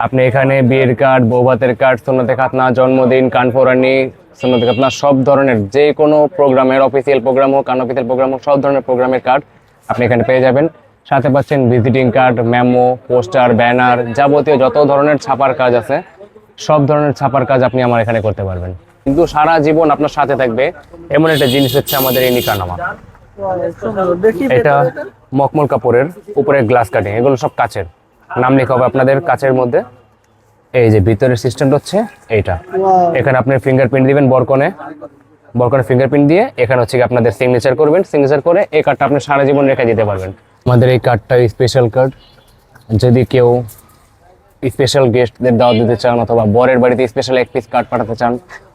আপনি এখানে বিয়ের কার্ড বৌভাতের কার্ড সোনাতে খাতনা জন্মদিন কানফোরানি সোনাতে খাতনা সব ধরনের যে কোনো প্রোগ্রামের অফিসিয়াল প্রোগ্রাম হোক আনঅফিসিয়াল প্রোগ্রাম হোক সব ধরনের প্রোগ্রামের কার্ড আপনি এখানে পেয়ে যাবেন। সাথে পাচ্ছেন visiting card memo poster banner যাবতীয় যত ধরনের ছাপার কাজ আছে সব ধরনের ছাপার কাজ আপনি আমার এখানে করতে পারবেন। কিন্তু সারা জীবন আপনার সাথে থাকবে এমন একটা জিনিস হচ্ছে আমাদের এই নিকানামা। এটা। মকমল কাপড়ের উপরে গ্লাস কাটিং এগুলো সব কাচের। নাম লেখা হবে আপনাদের কাচের মধ্যে। এই যে ভিতরের সিস্টেমটা হচ্ছে এইটা। এখানে আপনি ফিঙ্গারপ্রিন্ট দিবেন বরকনে। বরকনে ফিঙ্গারপ্রিন্ট দিয়ে এখানে হচ্ছে কি আপনাদের সিগনেচার করবেন। সিগনেচার করে এই কার্ডটা আপনি সারা জীবন রেখে দিতে পারবেন। আমাদের এই কার্ডটা স্পেশাল কার্ড যদি কেউ স্পেশাল গেস্টদের দাওয়াত দিতে চান অথবা বরের বাড়িতে স্পেশাল এক পিস কার্ড পাঠাতে চান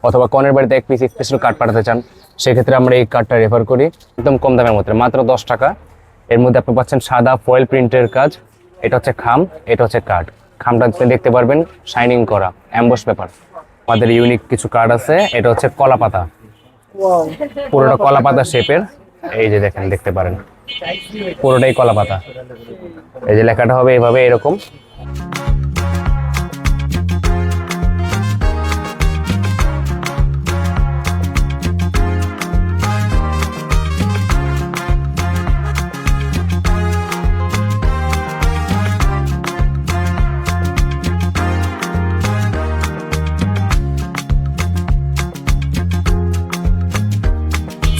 অথবা কনের বাড়িতে এক পিস স্পেশাল কার্ড পাঠাতে চান সেক্ষেত্রে আমরা এই কার্ডটা রেফার করি। একদম কম দামের মধ্যে মাত্র দশ টাকা। এর মধ্যে আপনি পাচ্ছেন সাদা ফয়েল প্রিন্টের কাজ। এটা হচ্ছে খাম, এটা হচ্ছে কার্ড। খামটা দেখতে পারবেন শাইনিং করা অ্যাম্বস পেপার আমাদের ইউনিক কিছু কার্ড আছে, এটা হচ্ছে কলা পাতা। পুরোটা কলা পাতা শেপের এই যে দেখেন, দেখতে পারেন। পুরোটাই কলা পাতা। এই যে লেখাটা হবে এভাবে, এরকম।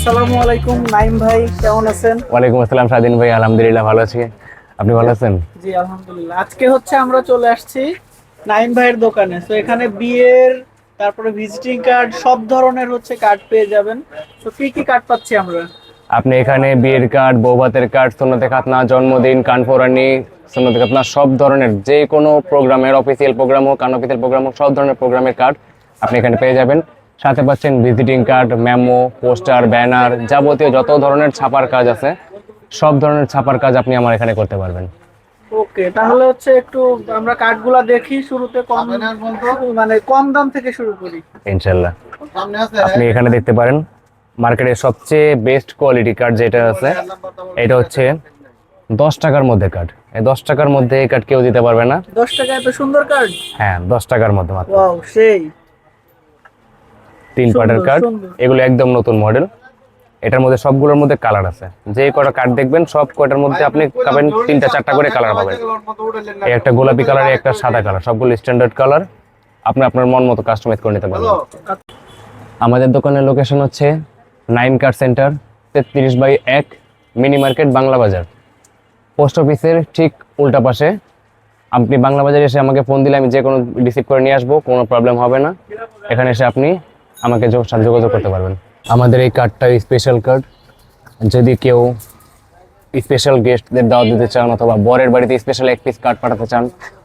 আসসালামু আলাইকুম নাইম ভাই কেমন আছেন? ওয়ালাইকুম আসসালাম স্বাধীন ভাই আলহামদুলিল্লাহ ভালো আছি। আপনি ভালো আছেন? জি আলহামদুলিল্লাহ। আজকে হচ্ছে আমরা চলে আসছি নাইম ভাইয়ের দোকানে। তো এখানে বিয়ের তারপরে ভিজিটিং কার্ড সব ধরনের হচ্ছে কার্ড পেয়ে যাবেন। তো কি কি কার্ড পাচ্ছি আমরা? আপনি এখানে বিয়ের কার্ড বৌভাতের কার্ড সোনাতে খাতনা জন্মদিন কানফোরানি সোনাতে খাতনা সব ধরনের যে কোনো প্রোগ্রামের অফিসিয়াল প্রোগ্রাম হোক আনঅফিসিয়াল প্রোগ্রাম হোক সব ধরনের প্রোগ্রামের কার্ড আপনি এখানে পেয়ে যাবেন। সাথে পাচ্ছেন visiting card memo poster banner যাবতীয় যত ধরনের ছাপার কাজ আছে সব ধরনের ছাপার কাজ আপনি আমার এখানে করতে পারবেন। ওকে তাহলে হচ্ছে একটু আমরা কার্ডগুলা দেখি শুরুতে কম মানে কম দাম থেকে শুরু করি। ইনশাল্লাহ। আপনি এখানে দেখতে পারেন মার্কেটের সবচেয়ে বেস্ট কোয়ালিটি কার্ড যেটা আছে এটা হচ্ছে দশ টাকার মধ্যে কার্ড। এই দশ টাকার মধ্যে এই কার্ড কেউ দিতে পারবে না। দশ টাকা এত সুন্দর কার্ড? হ্যাঁ দশ টাকার মধ্যে মাত্র। ওয়াও সেই। তিন পার্টের কার্ড এগুলো একদম নতুন মডেল। এটার মধ্যে সবগুলোর মধ্যে কালার আছে। যে কটা কার্ড দেখবেন সব কটার মধ্যে আপনি পাবেন তিনটা চারটা করে কালার পাবেন। এই একটা গোলাপি কালার একটা সাদা কালার সবগুলো স্ট্যান্ডার্ড কালার। আপনি আপনার মন মতো কাস্টমাইজ করে নিতে পারবেন। আমাদের দোকানের লোকেশন হচ্ছে নাইন কার সেন্টার তেত্রিশ বাই এক mini market Bangla Bazar. Post অফিসের ঠিক উল্টা পাশে। আপনি বাংলা বাজারে এসে আমাকে ফোন দিলে আমি যে কোনো রিসিভ করে নিয়ে আসব কোনো প্রবলেম হবে না। এখানে এসে আপনি আমাকে সাথে যোগাযোগ করতে পারবেন। আমাদের এই কার্ডটা স্পেশাল কার্ড যদি কেউ স্পেশাল গেস্টদের দাওয়াত দিতে চান অথবা বরের বাড়িতে স্পেশাল এক পিস কার্ড পাঠাতে চান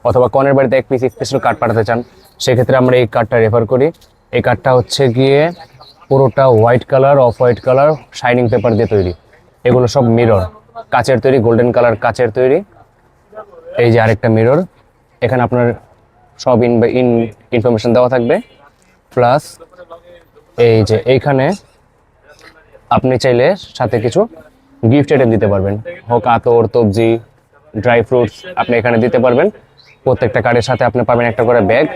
অথবা কনের বাড়িতে এক পিস স্পেশাল কার্ড পাঠাতে চান, সেক্ষেত্রে আমরা এই কার্ডটা রেফার করি। এই কার্ডটা হচ্ছে গিয়ে পুরোটা white colour off white colour shining paper দিয়ে তৈরি। এগুলো সব মিরর কাচের তৈরি গোল্ডেন কালার কাচের তৈরি। এই যে আরেকটা মিরর এখানে আপনার সব ইন ইনফরমেশন দেওয়া থাকবে। প্লাস এই যে এইখানে আপনি চাইলে সাথে কিছু গিফট আইটেম দিতে পারবেন। হোক আতর সবজি ড্রাই ফ্রুটস আপনি এখানে দিতে পারবেন। প্রত্যেকটা কার্ডের সাথে আপনি পাবেন একটা করে ব্যাগ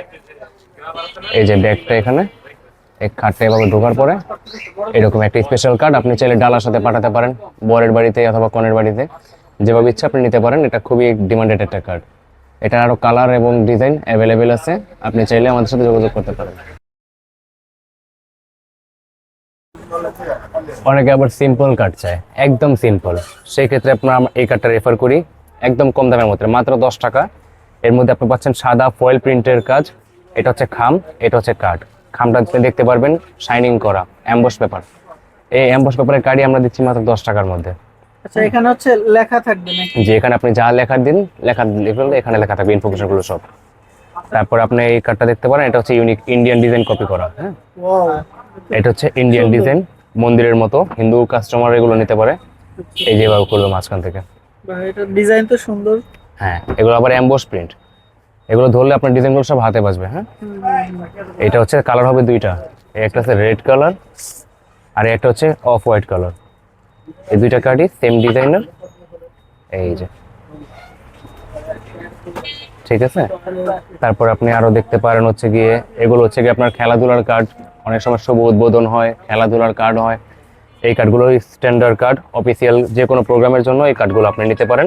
এই যে ব্যাগটা এখানে। এই কার্ডটা এভাবে ঢোকার পরে এরকম একটা স্পেশাল কার্ড আপনি চাইলে ডালার সাথে পাঠাতে পারেন, বরের বাড়িতে অথবা কনের বাড়িতে। যেভাবে ইচ্ছা আপনি নিতে পারেন, এটা খুবই ডিমান্ডেড একটা কার্ড এটা আরও কালার এবং ডিজাইন অ্যাভেলেবেল আছে। আপনি চাইলে আমাদের সাথে যোগাযোগ করতে পারেন। অনেকে আবার সিম্পল কার্ড চায় একদম সিম্পল সেই ক্ষেত্রে আপনার আমরা এই কার্ডটা রেফার করি একদম কম দামের মধ্যে মাত্র দশ টাকা। এর মধ্যে আপনি পাচ্ছেন সাদা ফয়েল প্রিন্টের কাজ এটা হচ্ছে খাম এটা হচ্ছে কার্ড খামটা আপনি দেখতে পারবেন শাইনিং করা অ্যাম্বস পেপার এই অ্যাম্বস পেপারের কার্ডই আমরা দিচ্ছি মাত্র দশ টাকার মধ্যে। আচ্ছা এখানে হচ্ছে লেখা থাকবে এখানে আপনি যা লেখার দিন লেখা লিখলে এখানে লেখা থাকবে ইনফরমেশনগুলো সব। তারপর আপনি এই কার্ডটা দেখতে পারেন এটা হচ্ছে ইউনিক ইন্ডিয়ান ডিজাইন কপি করা হ্যাঁ? এটা হচ্ছে ইন্ডিয়ান ডিজাইন মন্দিরের মতো হিন্দু কাস্টমার এগুলো নিতে পারে। এই যেভাবে করবে মাঝখান থেকে। ডিজাইন তো সুন্দর। হ্যাঁ এগুলো আবার অ্যাম্বোস প্রিন্ট এগুলো ধরলে আপনার ডিজাইনগুলো সব হাতে বাজবে হ্যাঁ? এটা হচ্ছে কালার হবে দুইটা। একটা হচ্ছে রেড কালার আর একটা হচ্ছে অফ হোয়াইট কালার এই দুইটা কার্ডই সেম ডিজাইনার এই যে। ঠিক ঠিক আছে? তারপর আপনি আরও দেখতে পারেন হচ্ছে গিয়ে এগুলো হচ্ছে গিয়ে আপনার খেলাধুলার কার্ড অনেক সময় শুভ উদ্বোধন হয় খেলাধুলার কার্ড হয়। এই কার্ডগুলো স্ট্যান্ডার্ড কার্ড অফিসিয়াল যে কোনো প্রোগ্রামের জন্য এই কার্ডগুলো আপনি নিতে পারেন।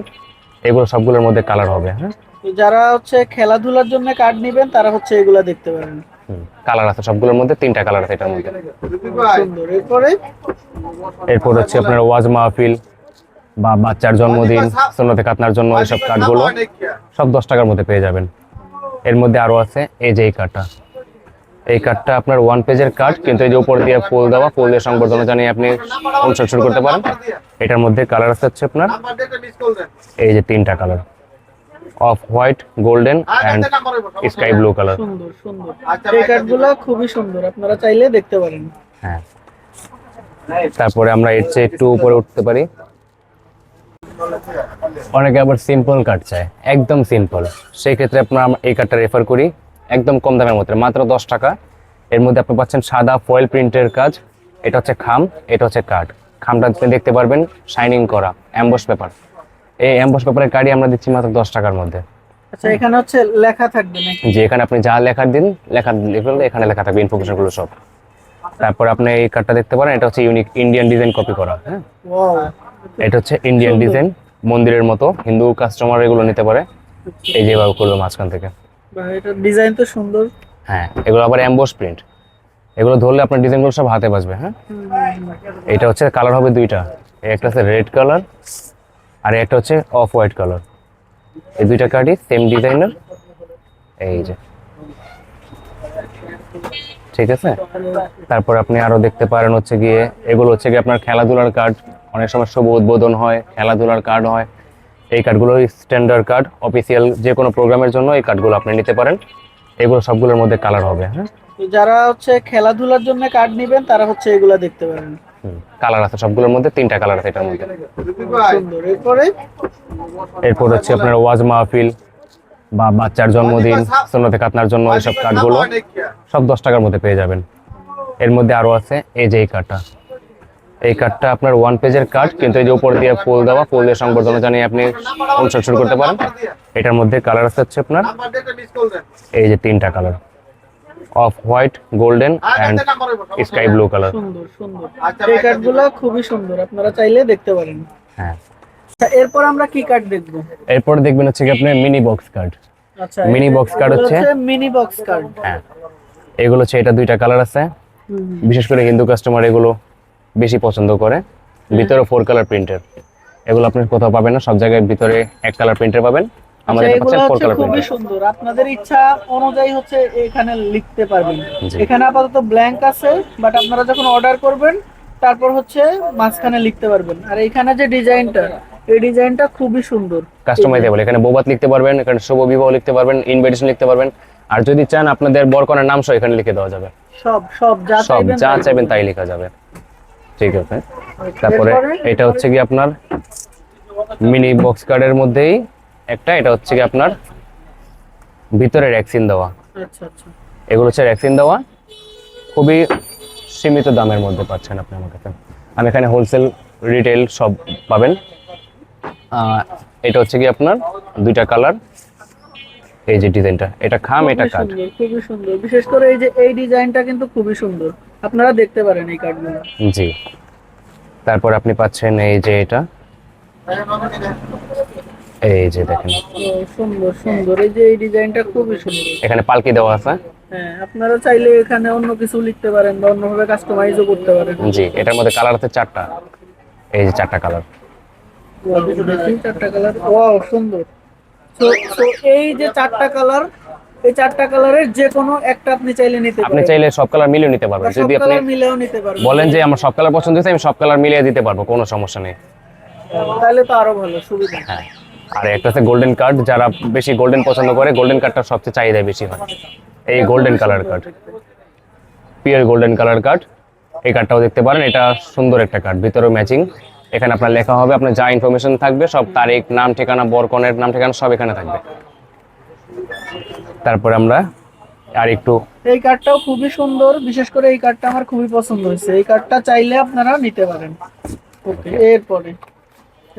এগুলো সবগুলোর মধ্যে কালার হবে হ্যাঁ? যারা হচ্ছে খেলাধুলার জন্য কার্ড নেবেন তারা হচ্ছে এগুলো দেখতে পারেন কালার আছে সবগুলোর মধ্যে তিনটা কালার আছে এটার মধ্যে। এরপরে? এরপর হচ্ছে আপনার ওয়াজ মাহফিল বা বাচ্চার জন্মদিন সুন্নতে কাতনার জন্য এইসব কার্ডগুলো সব দশ টাকার মধ্যে পেয়ে যাবেন। এর মধ্যে আরও আছে এই যে এই কার্ডটা এই কার্ডটা আপনার ওয়ান পেজের কার্ড কিন্তু এই যে উপর দিয়ে ফুল দেওয়া ফুল দিয়ে সংবর্ধনা জানিয়ে আপনি অনুষ্ঠান শুরু করতে পারেন। এটার মধ্যে কালার আছে হচ্ছে আপনার। এই যে তিনটা colour off white golden and sky blue colour সুন্দর সুন্দর। এই কার্ডগুলো খুবই সুন্দর আপনারা চাইলে দেখতে পারেন। হ্যাঁ। তারপরে আমরা এর চেয়ে একটু উপরে উঠতে পারি। অনেকে আবার সিম্পল কার্ড চায় একদম সিম্পল সেই ক্ষেত্রে আপনার এই কার্ডটা রেফার করি। একদম কম দামের মধ্যে মাত্র দশ টাকা। এর মধ্যে আপনি পাচ্ছেন সাদা ফয়েল প্রিন্টের কাজ এটা হচ্ছে খাম এটা হচ্ছে কার্ড খামটা আপনি দেখতে পারবেন শাইনিং করা অ্যাম্বস পেপার এই অ্যাম্বস পেপারের কার্ডই আমরা দিচ্ছি মাত্র দশ টাকার মধ্যে। আচ্ছা এখানে হচ্ছে লেখা থাকবে যে এখানে আপনি যা দিন লেখা এখানে লেখা থাকবে ইনফরমেশনগুলো সব। তারপর আপনি এই কার্ডটা দেখতে পারেন এটা হচ্ছে ইউনিক ইন্ডিয়ান ডিজাইন কপি করা হ্যাঁ? এটা হচ্ছে ইন্ডিয়ান ডিজাইন মন্দিরের মতো হিন্দু কাস্টমার এগুলো নিতে পারে। এই যেভাবে করবে মাঝখান থেকে। এটার ডিজাইন তো সুন্দর। হ্যাঁ এগুলো আবার অ্যাম্বোস প্রিন্ট এগুলো ধরলে আপনার ডিজাইনগুলো সব হাতে বাজবে হ্যাঁ? এটা হচ্ছে কালার হবে দুইটা। একটা হচ্ছে রেড কালার আর একটা হচ্ছে অফ হোয়াইট কালার এই দুইটা কার্ডই সেম ডিজাইনের এই যে। ঠিক আছে? তারপর আপনি আরও দেখতে পারেন হচ্ছে গিয়ে এগুলো হচ্ছে গিয়ে আপনার খেলাধুলার কার্ড অনেক সময় শুভ উদ্বোধন হয় খেলাধুলার কার্ড হয়। এই কার্ডগুলো স্ট্যান্ডার্ড কার্ড অফিসিয়াল যে কোনো প্রোগ্রামের জন্য এই কার্ডগুলো আপনি নিতে পারেন। এগুলো সবগুলোর মধ্যে কালার হবে হ্যাঁ? যারা হচ্ছে খেলাধুলার জন্য কার্ড নেবেন তারা হচ্ছে এগুলো দেখতে পারেন। কালার আছে সবগুলোর মধ্যে তিনটা কালার আছে এটার মধ্যে। এরপরে? এরপর হচ্ছে আপনার ওয়াজ মাহফিল বা বাচ্চার জন্মদিন সুন্নতে কাতনার জন্য এইসব কার্ডগুলো সব দশ টাকার মধ্যে পেয়ে যাবেন। এর মধ্যে আরও আছে এই যে এই কার্ডটা এই কার্ডটা আপনার ওয়ান পেজের কার্ড কিন্তু এই যে উপর দিয়ে ফুল দেওয়া ফুল দিয়ে সংবর্ধনা জানিয়ে আপনি অনুষ্ঠান শুরু করতে পারেন। এটার মধ্যে কালার আছে হচ্ছে আপনার এই যে তিনটা colour off white golden and sky blue colour সুন্দর সুন্দর। এই কার্ডগুলো খুবই সুন্দর আপনারা চাইলে দেখতে পারেন। হ্যাঁ। আচ্ছা এরপর আমরা কি কার্ড দেখব? এরপর দেখবেন হচ্ছে কি আপনার মিনি বক্স কার্ড আচ্ছা Mini box card হচ্ছে? মিনি বক্স কার্ড হ্যাঁ। এগুলো হচ্ছে এটা দুইটা কালার আছে। বিশেষ করে হিন্দু কাস্টমার এগুলো বেশি পছন্দ করে। ভিতরে ফোর কালার প্রিন্টের এগুলো আপনি কোথাও পাবেন না সব জায়গায় ভিতরে এক কালার প্রিন্টের পাবেন। আমাদের এগুলো পাচ্ছেন ফোর কালার খুবই সুন্দর। আপনাদের ইচ্ছা অনুযায়ী হচ্ছে এখানে লিখতে পারবেন। এখানে আপাতত ব্ল্যাঙ্ক আছে বাট আপনারা যখন অর্ডার করবেন তারপর হচ্ছে মাঝখানে লিখতে পারবেন। আর এখানে যে ডিজাইনটা এই ডিজাইনটা খুবই সুন্দর। কাস্টমাইজেবল এখানে বোবাত লিখতে পারবেন এখানে শুভ বিবাহ লিখতে পারবেন ইনভিটেশন লিখতে পারবেন। আর যদি চান আপনাদের বরকনের নাম সহ এখানে লিখে দেওয়া যাবে। সব সব যা চাইবেন তাই লেখা যাবে। ঠিক আছে। তারপরে এটা হচ্ছে কি আপনার মিনি বক্স কার্ডের মধ্যেই একটা এটা হচ্ছে কি আপনার ভিতরে ভ্যাকসিন দেওয়া। আচ্ছা আচ্ছা। এগুলো হচ্ছে ভ্যাকসিন দেওয়া। খুবই সীমিত দামের মধ্যে পাচ্ছেন আপনি আমার কাছে। আমি এখানে হোলসেল রিটেল সব পাবেন। এটা হচ্ছে কি আপনার দুইটা কালার এই যে ডিজাইনটা এটা খাম এটা কাঠ। সুন্দর খুবই সুন্দর। বিশেষ করে এই যে এই ডিজাইনটা কিন্তু খুবই সুন্দর। আপনারা দেখতে পারেন এই কার্ডগুলো জি। তারপর আপনি পাচ্ছেন এই যে এটা। এই যে দেখেন। সুন্দর সুন্দর। এই যে এই ডিজাইনটা খুবই সুন্দর। এখানে পালকি দেওয়া আছে। হ্যাঁ আপনারা চাইলে এখানে অন্য কিছু লিখতে পারেন বা অন্যভাবে কাস্টমাইজও করতে পারেন। জি এটার মধ্যে কালার আছে চারটা। এই যে চারটা কালার চারটা কালার ওয়াও সুন্দর। তো এই যে চারটা কালার এই চারটা কালারের যে কোনো একটা আপনি চাইলে নিতে আপনি চাইলে সব কালার মিলিয়ে নিতে পারবেন। যদি আপনি কালার মিলেও নিতে পারবেন। বলেন যে আমার সব কালার পছন্দ হয়েছে আমি সব কালার মিলিয়ে দিতে পারব কোনো সমস্যা নেই। তাহলে তো আরও ভালো সুবিধা। হ্যাঁ। আর একটা হচ্ছে গোল্ডেন কার্ড যারা বেশি গোল্ডেন পছন্দ করে গোল্ডেন কার্ডটা সবচেয়ে চাহিদা বেশি হয়। এই golden colour card pure golden colour card এই কার্ডটাও দেখতে পারেন এটা সুন্দর একটা কার্ড ভিতরে ম্যাচিং এখানে আপনার লেখা হবে আপনার যা ইনফরমেশন থাকবে সব তারিখ নাম ঠিকানা বরকনের নাম ঠিকানা সব এখানে থাকবে। তারপরে আমরা আর একটু এই কার্ডটাও খুবই সুন্দর বিশেষ করে এই কার্ডটা আমার খুবই পছন্দ হয়েছে। এই কার্ডটা চাইলে আপনারা নিতে পারেন। ওকে এরপরে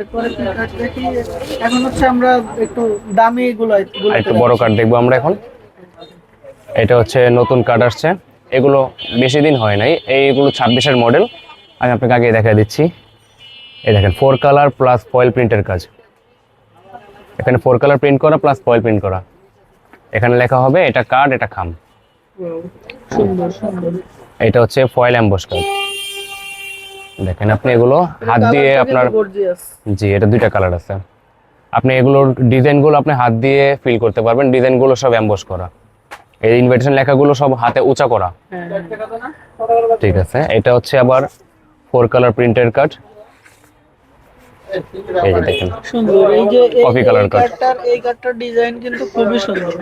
এরপরে কি কার্ড দেখি? এখন হচ্ছে আমরা একটু দামি গুলো আর একটু বড় কার্ড দেখব আমরা এখন। এটা হচ্ছে নতুন কার্ড আসছে। এগুলো বেশি দিন হয় নাই। এইগুলো ছাব্বিশের মডেল। আমি আপনাকে আগে দেখা দিচ্ছি। এই দেখেন ফোর কালার প্লাস ফয়েল প্রিন্টের কাজ। এখানে ফোর কালার প্রিন্ট করা প্লাস ফয়েল প্রিন্ট করা। এখানে লেখা হবে এটা কার্ড এটা খাম। এটা হচ্ছে ফয়েল অ্যাম্বস কার্ড। দেখেন আপনি এগুলো হাত দিয়ে আপনার জি এটা দুইটা কালার আছে। আপনি এগুলোর ডিজাইনগুলো আপনি হাত দিয়ে ফিল করতে পারবেন। ডিজাইনগুলো সব অ্যাম্বস করা। এই ইনভিটেশন লেখাগুলো সব হাতে উঁচা করা। হ্যাঁ। ঠিক আছে এটা হচ্ছে আবার ফোর কালার প্রিন্টের কার্ড। এই যে দেখেন। সুন্দর এই যে color card. কার্ডটার এই কার্ডটার ডিজাইন কিন্তু খুবই সুন্দর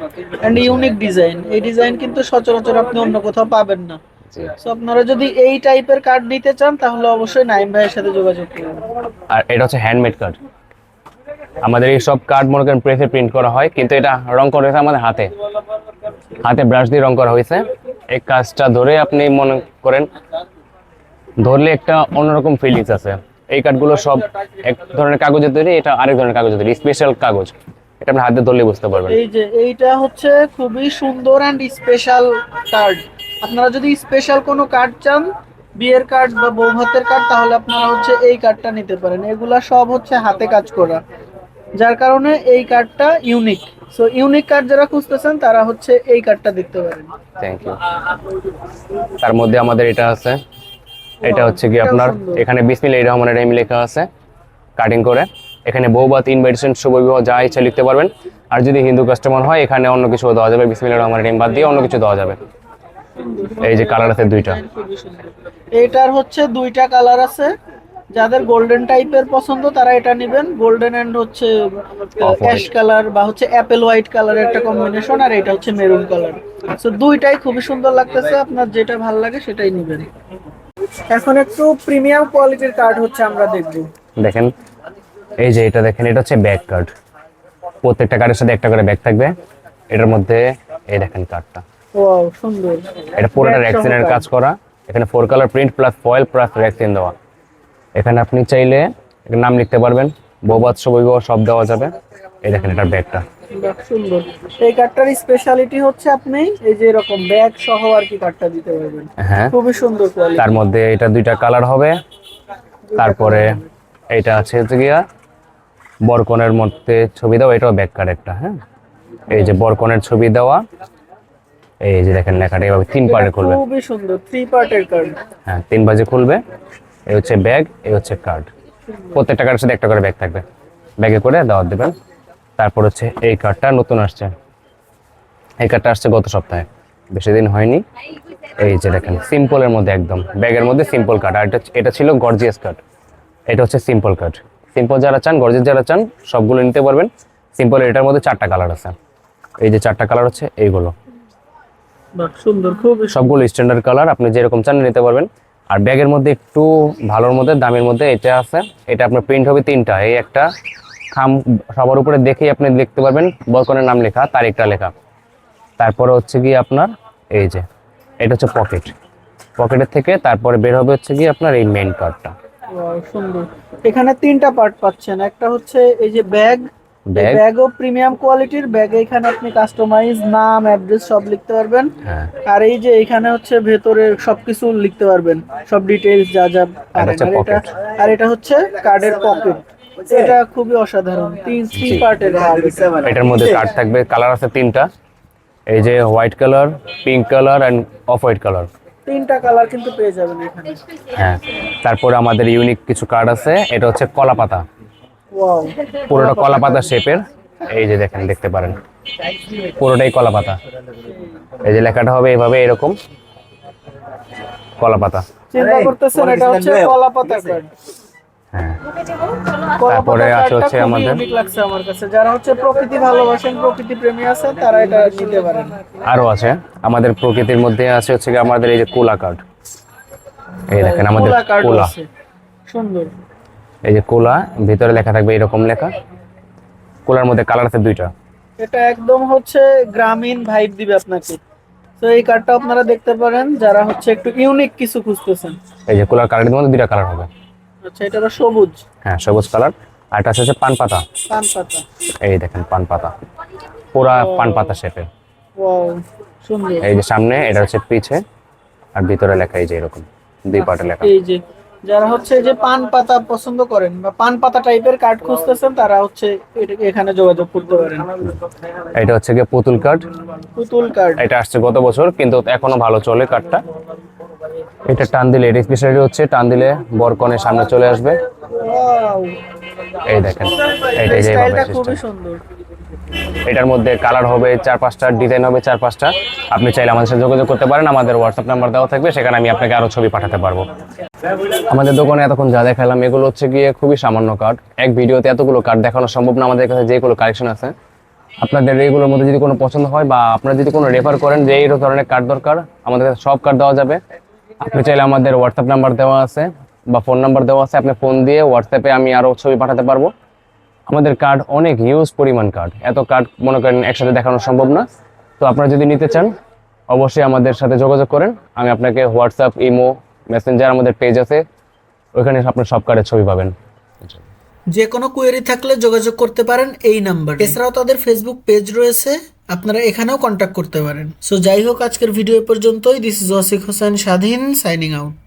এন্ড ইউনিক ডিজাইন এই ডিজাইন কিন্তু সচরাচর আপনি অন্য কোথাও পাবেন না। সো আপনারা যদি এই টাইপের কার্ড নিতে চান তাহলে অবশ্যই নাইম ভাইয়ের সাথে যোগাযোগ করবেন আর এটা হচ্ছে হ্যান্ডমেড কার্ড আমাদের এই সব কার্ড মনে করেন প্রেসে প্রিন্ট করা হয় কিন্তু এটা রং করা হয়েছে আমাদের হাতে। হাতে ব্রাশ দিয়ে রং করা হয়েছে। এই কাজটা ধরে আপনি মনে করেন ধরলে একটা অন্যরকম ফিলিংস আছে। এই কার্ডগুলো সব এক ধরনের কাগজের তৈরি এটা আরেক ধরনের কাগজের তৈরি স্পেশাল কাগজ। এটা আপনি হাতে ধরলে বুঝতে পারবেন। এই যে এইটা হচ্ছে খুবই সুন্দর অ্যান্ড স্পেশাল কার্ড আপনারা যদি স্পেশাল কোনো কার্ড চান বিয়ের কার্ড বা বউ ভাতের কার্ড তাহলে আপনারা হচ্ছে এই কার্ডটা নিতে পারেন। এগুলা সব হচ্ছে হাতে কাজ করা। যার কারণে এই কার্ডটা ইউনিক সো ইউনিক কার্ড যারা খুঁজতেছেন তারা হচ্ছে এই কার্ডটা দেখতে পারেন। থ্যাংক ইউ তার মধ্যে আমাদের এটা আছে। এটা হচ্ছে কি আপনার। এখানে বিসমিল্লাহ রহমানের রহিম লেখা আছে কাটিং করে। এখানে বৌবাত ইনভাইটেশন শুভ বিবাহ যা ইচ্ছা লিখতে পারবেন। আর যদি হিন্দু কাস্টমার হয় এখানে অন্য কিছু দেওয়া যাবে বিসমিল্লাহ রহমানের রহিম বাদ দিয়ে অন্য কিছু দেওয়া যাবে। এই যে কালার আছে দুইটা। এটার হচ্ছে দুইটা কালার আছে। যাদের গোল্ডেন টাইপের পছন্দ তারা এটা নেবেন। গোল্ডেন এন্ড হচ্ছে. অ্যাশ কালার বা হচ্ছে অ্যাপেল হোয়াইট কালারের একটা কম্বিনেশন আর এটা হচ্ছে মেরুন কালার সো দুইটাই খুবই সুন্দর লাগতেছে। আপনার যেটা ভালো লাগে সেটাই নেবেন। এখন একটু প্রিমিয়াম কোয়ালিটির কার্ড হচ্ছে আমরা দেখব। দেখেন এই যে এটা দেখেন এটা হচ্ছে ব্যাক কার্ড। প্রত্যেকটা কার্ডের সাথে একটা করে ব্যাগ থাকবে। এটার মধ্যে এই দেখেন কার্ডটা। ওয়াও সুন্দর। এটা পুরোটা Back র্যাক্সিনের কাজ করা। এখানে four colour print plus foil plus rexine দেওয়া। এখানে আপনি চাইলে নাম লিখতে পারবেন। বৌবাদ সবৈব সব দেওয়া যাবে। এই দেখেন এটার ব্যাগটা। সুন্দর। এই কার্ডটার স্পেশালিটি হচ্ছে আপনি এই যে এরকম ব্যাগ সহ আর কি কার্ডটা দিতে পারবেন। হ্যাঁ। খুবই সুন্দর কোয়ালিটি তার মধ্যে এটা দুইটা কালার হবে। তারপরে এইটা আছে হচ্ছে গিয়া বরকনের মধ্যে ছবি দেওয়া এটাও ব্যাক কার্ড একটা হ্যাঁ। এই যে বরকনের ছবি দেওয়া এই যে দেখেন লেখাটা এভাবে তিন পার্টে খুলবে। খুবই সুন্দর থ্রি পার্টের কার্ড হ্যাঁ তিন বাজে খুলবে। এই হচ্ছে ব্যাগ এই হচ্ছে কার্ড প্রত্যেকটা কার্ডের সাথে একটা করে ব্যাগ থাকবে। ব্যাগে করে দাওয়াত দেবেন। তারপর হচ্ছে এই কার্ডটা নতুন আসছে। এই কার্ডটা আসছে গত সপ্তাহে। বেশি দিন হয়নি। এই যে দেখেন সিম্পলের মধ্যে একদম। ব্যাগের মধ্যে সিম্পল কার্ড আর এটা এটা ছিল গর্জিয়াস কার্ড এটা হচ্ছে সিম্পল কার্ড সিম্পল যারা চান গর্জিয়াস যারা চান সবগুলো নিতে পারবেন। সিম্পল এটার মধ্যে চারটা কালার আছে। এই যে চারটা কালার হচ্ছে এইগুলো। সুন্দর সবগুলো স্ট্যান্ডার্ড কালার আপনি যেরকম চান নিতে পারবেন। আর ব্যাগের মধ্যে একটু ভালোর মধ্যে দামের মধ্যে এটা আছে। এটা আপনার প্রিন্ট হবে তিনটা। এই একটা খাম সবার উপরে দেখেই আপনি দেখতে পারবেন বলকনের নাম লেখা তারিখটা লেখা। তারপরে হচ্ছে কি আপনার এই যে এটা হচ্ছে পকেট। পকেটের থেকে তারপরে বের হবে হচ্ছে কি আপনার এই মেইন কার্ডটা সুন্দর। এখানে তিনটা পার্ট পাচ্ছেন। একটা হচ্ছে এই যে ব্যাগ? ব্যাগও প্রিমিয়াম কোয়ালিটির ব্যাগে এখানে আপনি কাস্টমাইজ নাম অ্যাড্রেস সব লিখতে পারবেন। হ্যাঁ। আর এই যে এখানে হচ্ছে ভেতরে সবকিছু লিখতে পারবেন। সব ডিটেইলস যা যা আর এটা আর এটা হচ্ছে কার্ডের পকেট এটা খুবই অসাধারণ। তিন থ্রি পার্টের এটার মধ্যে কার্ড থাকবে। কালার আছে তিনটা। এই যে white colour pink colour and off white colour তিনটা কালার কিন্তু পেয়ে যাবেন এখানে। হ্যাঁ। তারপরে আমাদের ইউনিক কিছু কার্ড আছে। এটা হচ্ছে কলা পাতা। পুরোটা কলা পাতা শেপের এই যে দেখেন দেখতে পারেন। পুরোটাই কলা পাতা। এই যে লেখাটা হবে এভাবে এরকম। কলা পাতা। চিন্তা করতেছেন এটা হচ্ছে কলা পাতা কার্ড হ্যাঁ। তারপরে আছে হচ্ছে আমাদের- লাগছে আমার কাছে। যারা হচ্ছে প্রকৃতি ভালোবাসেন প্রকৃতি প্রেমী আছে তারা এটা নিতে পারেন। আরও আছে। আমাদের প্রকৃতির মধ্যে আছে হচ্ছে কি আমাদের এই যে কোলা কার্ড এই দেখেন আমাদের কোলা সুন্দর। এই যে কোলা ভিতরে লেখা থাকবে এরকম লেখা। কোলার মধ্যে কালার আছে দুইটা। এটা একদম হচ্ছে গ্রামীণ ভাইব দিবে আপনাকে। তো এই কার্ডটা আপনারা দেখতে পারেন যারা হচ্ছে একটু ইউনিক কিছু খুঁজতেছেন। এই যে কোলার কালারের মধ্যে দুইটা কালার হবে। আচ্ছা এটা সবুজ। হ্যাঁ সবুজ কালার। আর এটা হচ্ছে পান পাতা। পান পাতা। এই দেখেন পান পাতা। পুরা পান পাতা শেপের এই যে সামনে এটা হচ্ছে পিছে। আর ভিতরে লেখা এই যে এরকম দুই পাটে লেখা। এই যে যারা হচ্ছে যে পান পাতা পছন্দ করেন বা পান পাতা টাইপের কার্ড খুঁজতেছেন তারা হচ্ছে এটা- এখানে যোগাযোগ করতে পারেন। এটা হচ্ছে গিয়ে পুতুল কার্ড পুতুল কার্ড এটা আসছে গত বছর কিন্তু এখনও ভালো চলে কার্ডটা এটা টান দিলে এটা স্পেশালি হচ্ছে টান দিলে বরকনের সামনে চলে আসবে। এই দেখেন এইটাই যে স্টাইলটা এইভাবে খুবই সুন্দর। এটার মধ্যে কালার হবে চার পাঁচটা ডিজাইন হবে চার পাঁচটা আপনি চাইলে আমাদের সাথে যোগাযোগ করতে পারেন, আমাদের হোয়াটসঅ্যাপ নাম্বার দেওয়া থাকবে, সেখানে আমি আপনাকে আরও ছবি পাঠাতে পারব। আমাদের দোকানে এতক্ষণ যা দেখালাম, এগুলো হচ্ছে গিয়ে খুবই সামান্য কার্ড এক ভিডিওতে এতগুলো কার্ড দেখানো সম্ভব না, আমাদের কাছে যেগুলো কালেকশন আছে। আপনাদের এইগুলোর মধ্যে যদি কোনো পছন্দ হয় বা আপনারা যদি কোনো রেফার করেন যে এই ধরনের কার্ড দরকার, আমাদের কাছে সব কার্ড দেওয়া যাবে। আপনি চাইলে আমাদের হোয়াটসঅ্যাপ নাম্বার দেওয়া আছে বা ফোন নাম্বার দেওয়া আছে, আপনি ফোন দিয়ে হোয়াটসঅ্যাপে আমি আরও ছবি পাঠাতে পারব। আমাদের কার্ড অনেক হিউজ পরিমাণ কার্ড এত কার্ড মনে করেন একসাথে দেখানো সম্ভব না। তো আপনারা যদি নিতে চান, অবশ্যই আমাদের সাথে যোগাযোগ করেন। আমি আপনাকে হোয়াটসঅ্যাপ ইমো মেসেঞ্জার আমাদের পেজ আছে। ওইখানে আপনার সব কার্ডের ছবি পাবেন। যে কোনো কোয়েরি থাকলে যোগাযোগ করতে পারেন এই নাম্বার। এছাড়াও তাদের ফেসবুক পেজ রয়েছে। আপনারা এখানেও কন্ট্যাক্ট করতে পারেন। সো যাই হোক, আজকের ভিডিও পর্যন্তই। দিস ইজ ওয়াসিক হোসেন স্বাধীন সাইনিং আউট